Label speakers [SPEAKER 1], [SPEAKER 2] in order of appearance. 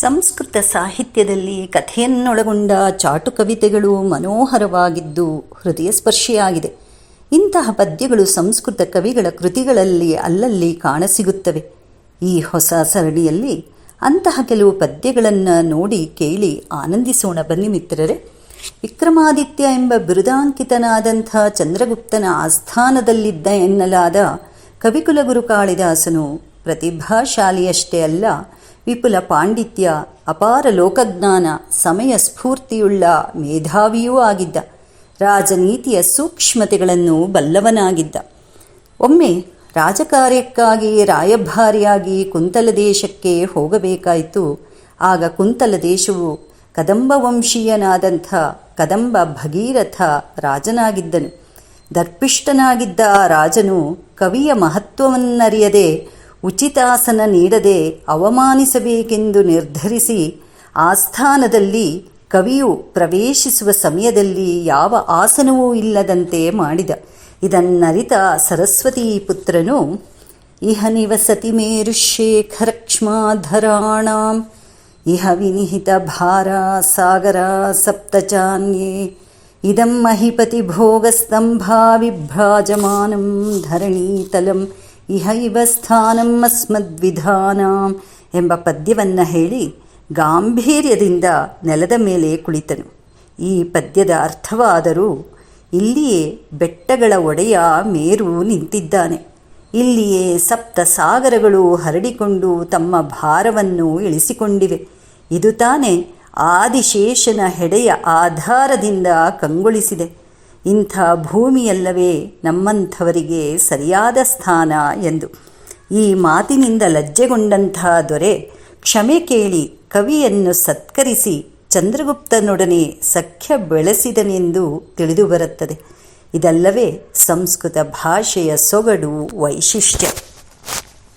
[SPEAKER 1] ಸಂಸ್ಕೃತ ಸಾಹಿತ್ಯದಲ್ಲಿ ಕಥೆಯನ್ನೊಳಗೊಂಡ ಚಾಟು ಕವಿತೆಗಳು ಮನೋಹರವಾಗಿದ್ದು ಹೃದಯಸ್ಪರ್ಶಿಯಾಗಿದೆ. ಇಂತಹ ಪದ್ಯಗಳು ಸಂಸ್ಕೃತ ಕವಿಗಳ ಕೃತಿಗಳಲ್ಲಿ ಅಲ್ಲಲ್ಲಿ ಕಾಣಸಿಗುತ್ತವೆ. ಈ ಹೊಸ ಸರಣಿಯಲ್ಲಿ ಅಂತಹ ಕೆಲವು ಪದ್ಯಗಳನ್ನು ನೋಡಿ ಕೇಳಿ ಆನಂದಿಸೋಣ ಬನ್ನಿ ಮಿತ್ರರೇ. ವಿಕ್ರಮಾದಿತ್ಯ ಎಂಬ ಬಿರುದಾಂಕಿತನಾದಂಥ ಚಂದ್ರಗುಪ್ತನ ಆಸ್ಥಾನದಲ್ಲಿದ್ದ ಎನ್ನಲಾದ ಕವಿಕುಲಗುರು ಕಾಳಿದಾಸನು ಪ್ರತಿಭಾಶಾಲಿಯಷ್ಟೇ ಅಲ್ಲ ವಿಪುಲ ಪಾಂಡಿತ್ಯ, ಅಪಾರ ಲೋಕಜ್ಞಾನ, ಸಮಯ ಸ್ಫೂರ್ತಿಯುಳ್ಳ ಮೇಧಾವಿಯೂ ಆಗಿದ್ದ. ರಾಜನೀತಿಯ ಸೂಕ್ಷ್ಮತೆಗಳನ್ನು ಬಲ್ಲವನಾಗಿದ್ದ. ಒಮ್ಮೆ ರಾಜಕಾರ್ಯಕ್ಕಾಗಿ ರಾಯಭಾರಿಯಾಗಿ ಕುಂತಲ ದೇಶಕ್ಕೆ ಹೋಗಬೇಕಾಯಿತು. ಆಗ ಕುಂತಲ ದೇಶವು ಕದಂಬ ವಂಶೀಯನಾದಂಥ ಕದಂಬ ಭಗೀರಥ ರಾಜನಾಗಿದ್ದನು. ದರ್ಪಿಷ್ಟನಾಗಿದ್ದ ರಾಜನು ಕವಿಯ ಮಹತ್ವವನ್ನರಿಯದೆ ಉಚಿತಾಸನ ನೀಡದೆ ಅವಮಾನಿಸಬೇಕೆಂದು ನಿರ್ಧರಿಸಿ ಆಸ್ಥಾನದಲ್ಲಿ ಕವಿಯು ಪ್ರವೇಶಿಸುವ ಸಮಯದಲ್ಲಿ ಯಾವ ಆಸನವೂ ಇಲ್ಲದಂತೆ ಮಾಡಿದ. ಇದನ್ನರಿತ ಸರಸ್ವತೀ ಪುತ್ರನು, ಇಹ ನಿವಸತಿ ಮೇರುಶೇಖರಕ್ಷ್ಮಾಧರಾಣಾಂ ಇಹ ವಿನಿಹಿತ ಭಾರ ಸಾಗರ ಸಪ್ತಚಾನ್ಯೇ, ಇದಂ ಮಹಿಪತಿ ಭೋಗಸ್ತಂಭಾ ವಿಭ್ರಾಜಮಾನಂ ಧರಣೀತಲಂ ಇಹ ಇವ ಸ್ಥಾನಂ ಅಸ್ಮದ್ವಿಧಾನಾಂ ಎಂಬ ಪದ್ಯವನ್ನು ಹೇಳಿ ಗಾಂಭೀರ್ಯದಿಂದ ನೆಲದ ಮೇಲೆ ಕುಳಿತನು. ಈ ಪದ್ಯದ ಅರ್ಥವಾದರೂ ಇಲ್ಲಿಯೇ ಬೆಟ್ಟಗಳ ಒಡೆಯ ಮೇರು ನಿಂತಿದ್ದಾನೆ. ಇಲ್ಲಿಯೇ ಸಪ್ತ ಸಾಗರಗಳು ಹರಡಿಕೊಂಡು ತಮ್ಮ ಭಾರವನ್ನು ಇಳಿಸಿಕೊಂಡಿವೆ. ಇದು ತಾನೇ ಆದಿಶೇಷನ ಹೆಡೆಯ ಆಧಾರದಿಂದ ಕಂಗೊಳಿಸಿದೆ. ಇಂಥ ಭೂಮಿಯಲ್ಲವೇ ನಮ್ಮಂಥವರಿಗೆ ಸರಿಯಾದ ಸ್ಥಾನ ಎಂದು. ಈ ಮಾತಿನಿಂದ ಲಜ್ಜೆಗೊಂಡಂಥ ದೊರೆ ಕ್ಷಮೆ ಕೇಳಿ ಕವಿಯನ್ನು ಸತ್ಕರಿಸಿ ಚಂದ್ರಗುಪ್ತನೊಡನೆ ಸಖ್ಯ ಬೆಳೆಸಿದನೆಂದು ತಿಳಿದುಬರುತ್ತದೆ ಇದಲ್ಲವೇ ಸಂಸ್ಕೃತ ಭಾಷೆಯ ಸೊಗಡು ವೈಶಿಷ್ಟ್ಯ.